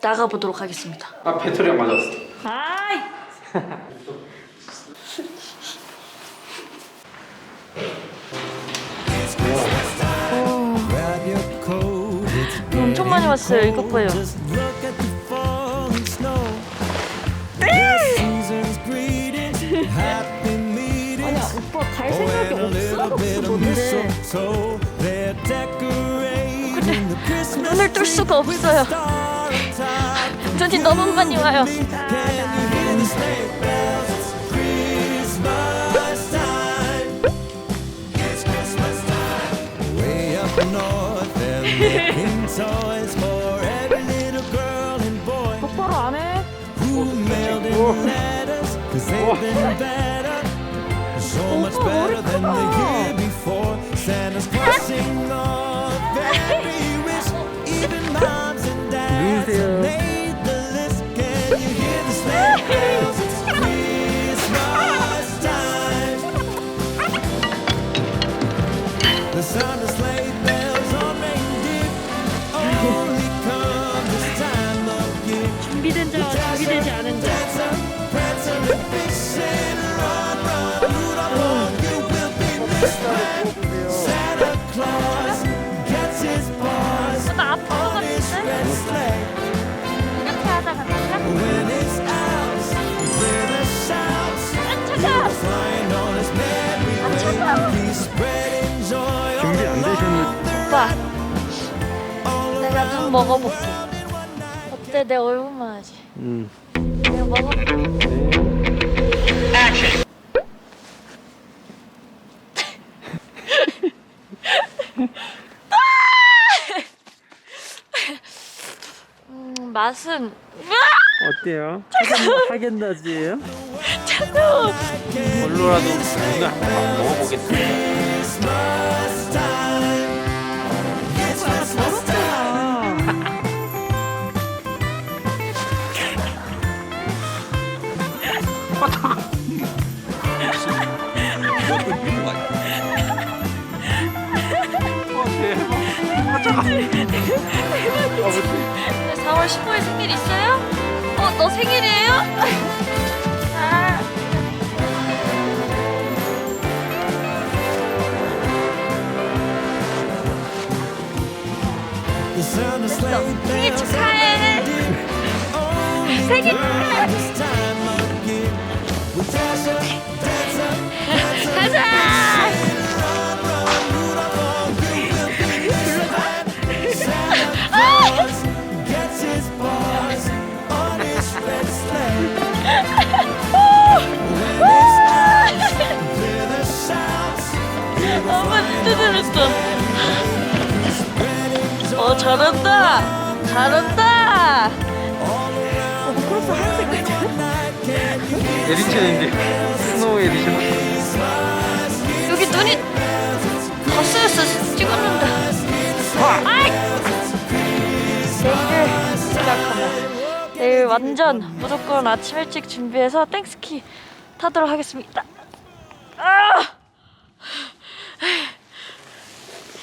나가보도록 하겠습니다. 아 배터리가 맞았어. 아이! 엄청 많이 왔어요. 이것 봐요. 오빠 갈 Oh, the Christmas 눈을 뜰 수가 없어요. 눈이 너무 많이 와요. Can you hear the sleigh bells? It's Christmas time. It's Christmas time. Way up north, they're making toys for every little girl and boy 똑바로 안 해? who mailed in letters. Cause they've been better, so much 오빠, 머리 better than the 크다. 준비된 자 내가 눈 먹어볼게. 어때? 내 얼굴만 하지. 음. 내가 먹어볼게. 음, 맛은 어때요? 하겐다즈예요? 차가워. 걸로라도 오늘 한번 먹어보겠습니다. 네, 4월 15일 생일 있어요? 어, 너 생일이에요? 아. Sleigh 생일 축하해. 생일 축하해. Joy 어, 잘한다. 잘한다. 어, 크로스 하얀색 에디션인데 스노우 에디션. 여기 눈이 다 쓰였어. 찍었는데. 아이! 내일을 생각하면 내일 완전 무조건 아침 일찍 준비해서 땡스키 타도록 하겠습니다. 아!